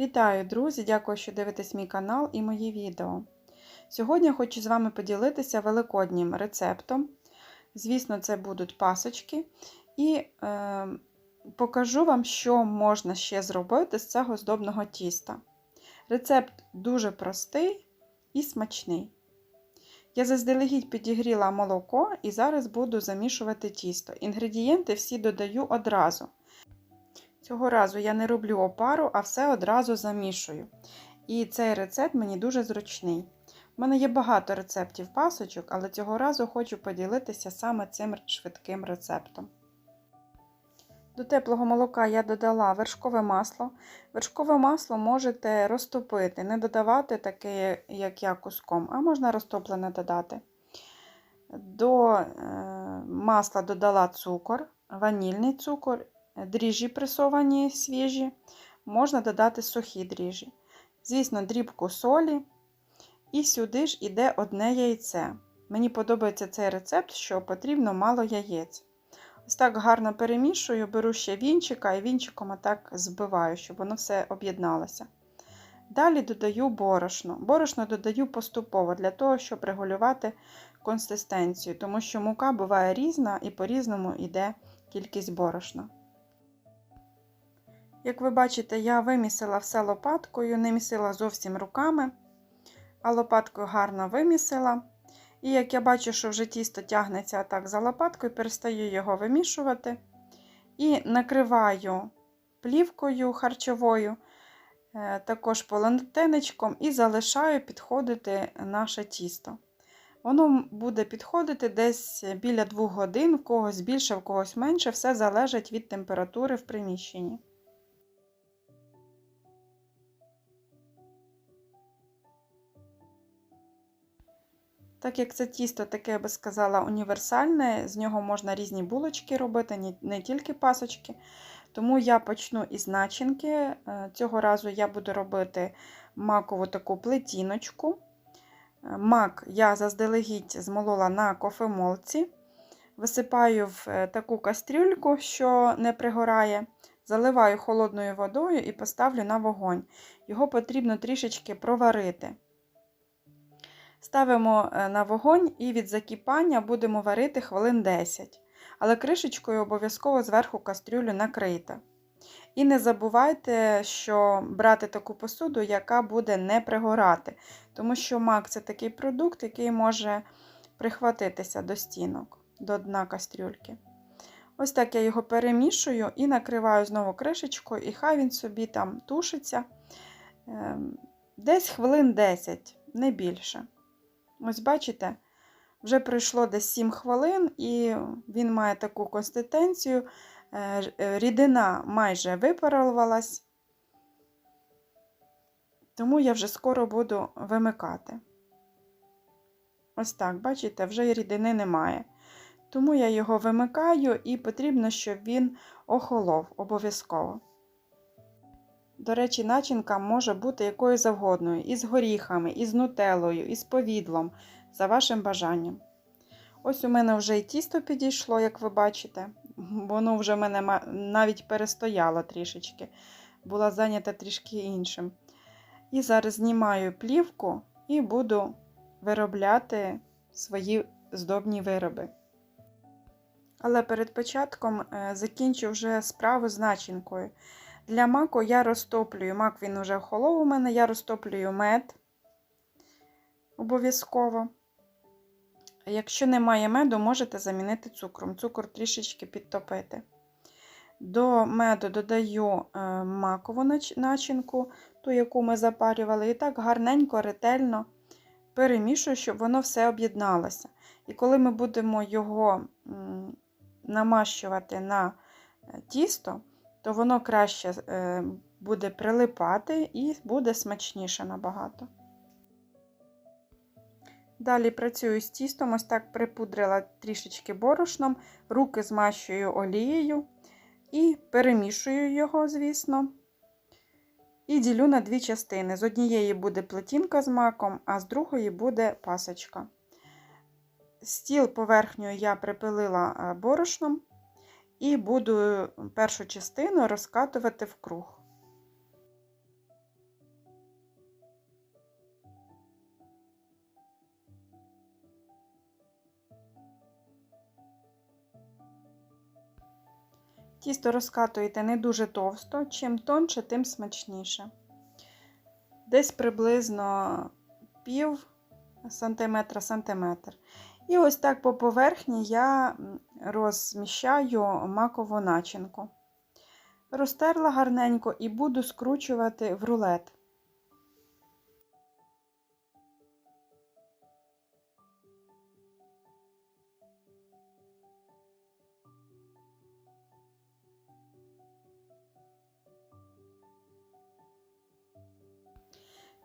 Вітаю, друзі! Дякую, що дивитесь мій канал і мої відео. Сьогодні хочу з вами поділитися великоднім рецептом. Звісно, це будуть пасочки. І е, покажу вам, що можна ще зробити з цього здобного тіста. Рецепт дуже простий і смачний. Я заздалегідь підігріла молоко і зараз буду замішувати тісто. Інгредієнти всі додаю одразу. Цього разу я не роблю опару, а все одразу замішую. І цей рецепт мені дуже зручний. У мене є багато рецептів пасочок, але цього разу хочу поділитися саме цим швидким рецептом. До теплого молока я додала вершкове масло. Вершкове масло можете розтопити, не додавати таке, як я куском, а можна розтоплене додати. До е, масла додала цукор, ванільний цукор дріжджі пресовані свіжі, можна додати сухі дріжджі. Звісно, дрібку солі. І сюди ж іде одне яйце. Мені подобається цей рецепт, що потрібно мало яєць. Ось так гарно перемішую, беру ще вінчика і вінчиком отак збиваю, щоб воно все об'єдналося. Далі додаю борошно. Борошно додаю поступово для того, щоб регулювати консистенцію, тому що мука буває різна і по-різному йде кількість борошна. Як ви бачите, я вимісила все лопаткою, не місила зовсім руками, а лопаткою гарно вимісила. І як я бачу, що вже тісто тягнеться так за лопаткою, перестаю його вимішувати. І накриваю плівкою харчовою, також полотенечком, і залишаю підходити наше тісто. Воно буде підходити десь біля 2 годин, в когось більше, в когось менше, все залежить від температури в приміщенні. Так як це тісто таке, я би сказала, універсальне, з нього можна різні булочки робити, не тільки пасочки. Тому я почну із начинки. Е, цього разу я буду робити макову таку плетіночку. Е, мак я заздалегідь змолола на кофемолці. Висипаю в е, таку кастрюльку, що не пригорає. Заливаю холодною водою і поставлю на вогонь. Його потрібно трішечки проварити. Ставимо е, на вогонь і від закипання будемо варити хвилин 10. Але кришечкою обов'язково зверху кастрюлю накрийте. І не забувайте, що брати таку посуду, яка буде не пригорати. Тому що мак це такий продукт, який може прихватитися до стінок, до дна кастрюльки. Ось так я його перемішую і накриваю знову кришечкою, і хай він собі там тушиться ем, десь хвилин 10, не більше. Ось, бачите, вже пройшло десь 7 хвилин, і він має таку консистенцію. Е, е, рідина майже випарувалась, тому я вже скоро буду вимикати. Ось так, бачите, вже рідини немає. Тому я його вимикаю і потрібно, щоб він охолов обов'язково. До речі, начинка може бути якою завгодною, із горіхами, із нутелою, із повідлом, за вашим бажанням. Ось у мене вже і тісто підійшло, як ви бачите. Воно вже в мене навіть перестояло трішечки, була зайнята трішки іншим. І зараз знімаю плівку і буду виробляти свої здобні вироби. Але перед початком е, закінчу вже справу з начинкою. Для маку я розтоплюю, мак він вже охолов у мене, я розтоплюю мед обов'язково. Якщо немає меду, можете замінити цукром. Цукор трішечки підтопити. До меду додаю е, макову начинку, ту, яку ми запарювали, і так гарненько, ретельно перемішую, щоб воно все об'єдналося. І коли ми будемо його намащувати на е, тісто, то воно краще е, буде прилипати і буде смачніше набагато. Далі працюю з тістом, ось так припудрила трішечки борошном, руки змащую олією і перемішую його, звісно. І ділю на дві частини. З однієї буде плетінка з маком, а з другої буде пасочка. Стіл поверхню я припилила е, борошном і буду першу частину розкатувати в круг. Тісто розкатуєте не дуже товсто, чим тонше, тим смачніше. Десь приблизно пів сантиметра сантиметр. І ось так по поверхні я розміщаю макову начинку. Розтерла гарненько і буду скручувати в рулет.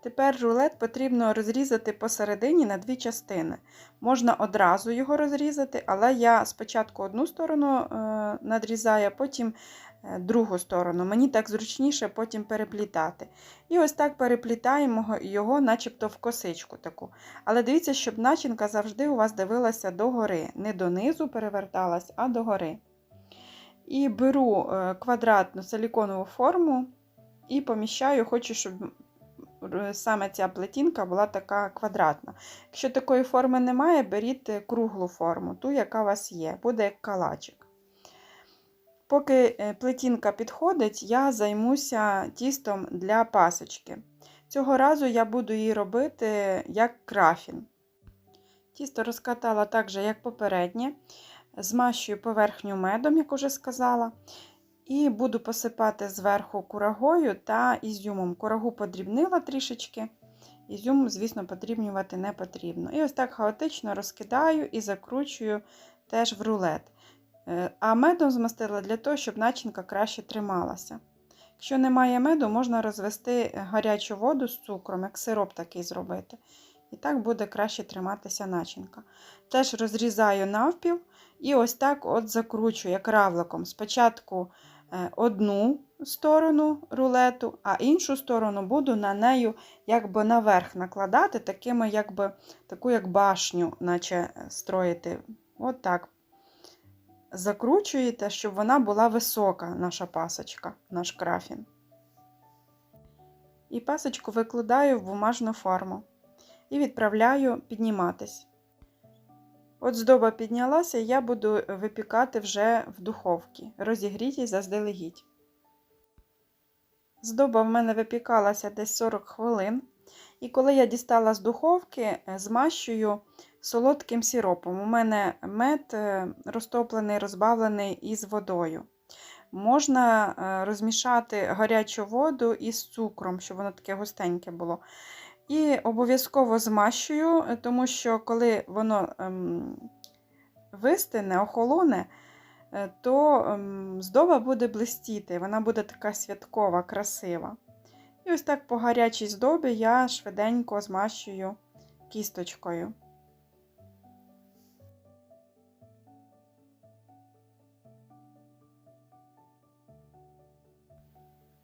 Тепер рулет потрібно розрізати посередині на дві частини. Можна одразу його розрізати, але я спочатку одну сторону е, надрізаю, потім е, другу сторону. Мені так зручніше потім переплітати. І ось так переплітаємо його, начебто в косичку таку. Але дивіться, щоб начинка завжди у вас дивилася догори. Не донизу переверталась, а догори. І беру е, квадратну силіконову форму і поміщаю, хочу, щоб саме ця плетінка була така квадратна. Якщо такої форми немає, беріть круглу форму, ту, яка у вас є, буде як калачик. Поки е, плетінка підходить, я займуся тістом для пасочки. Цього разу я буду її робити як крафін. Тісто розкатала так же, як попереднє, змащую поверхню медом, як уже сказала. І буду посипати зверху курагою та ізюмом. Курагу подрібнила трішечки, ізюм, звісно, подрібнювати не потрібно. І ось так хаотично розкидаю і закручую теж в рулет. Е, а медом змастила для того, щоб начинка краще трималася. Якщо немає меду, можна розвести гарячу воду з цукром, як сироп такий зробити. І так буде краще триматися начинка. Теж розрізаю навпіл і ось так от закручую, як равликом. Спочатку одну сторону рулету, а іншу сторону буду на нею якби наверх накладати, такими, якби, таку як башню, наче е, строїти. От так. Закручуєте, щоб вона була висока, наша пасочка, наш крафін. І пасочку викладаю в бумажну форму і відправляю підніматись. От здоба піднялася, я буду випікати вже в духовці, розігрітій заздалегідь. Здоба в мене випікалася десь 40 хвилин. І коли я дістала з духовки, е, змащую солодким сиропом. У мене мед е, розтоплений, розбавлений із водою. Можна е, розмішати гарячу воду із цукром, щоб воно таке густеньке було. І обов'язково змащую, тому що коли воно ем, вистине, охолоне, е, то ем, здоба буде блистіти, вона буде така святкова, красива. І ось так по гарячій здобі я швиденько змащую кісточкою.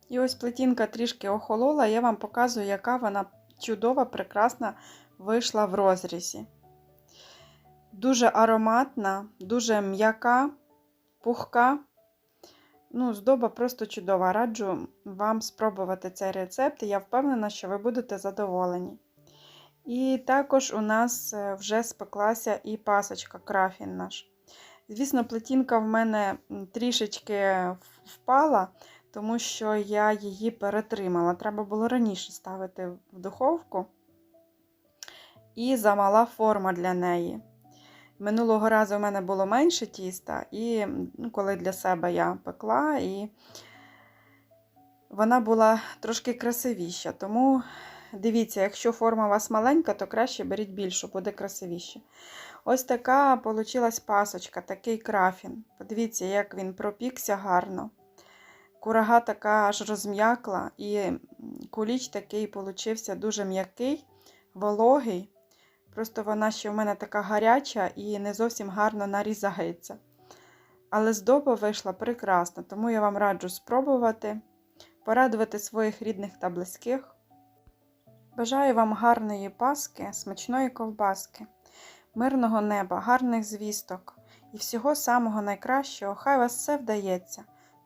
І ось плетінка трішки охолола, я вам показую, яка вона чудова, прекрасна вийшла в розрізі. Дуже ароматна, дуже м'яка, пухка. Ну, Здоба просто чудова. Раджу вам спробувати цей рецепт, я впевнена, що ви будете задоволені. І також у нас е, вже спеклася і пасочка, крафін наш. Звісно, плетінка в мене трішечки впала, тому що я її перетримала. Треба було раніше ставити в духовку. І замала форма для неї. Минулого разу в мене було менше тіста, і ну, коли для себе я пекла, і вона була трошки красивіша. Тому дивіться, якщо форма у вас маленька, то краще беріть більшу, буде красивіше. Ось така вийшла пасочка, такий крафін. Подивіться, як він пропікся гарно. Курага така аж розм'якла, і куліч такий получився дуже м'який, вологий. Просто вона ще в мене така гаряча і не зовсім гарно нарізається. Але здоба вийшла прекрасно, тому я вам раджу спробувати, порадувати своїх рідних та близьких. Бажаю вам гарної паски, смачної ковбаски, мирного неба, гарних звісток і всього самого найкращого. Хай вас все вдається!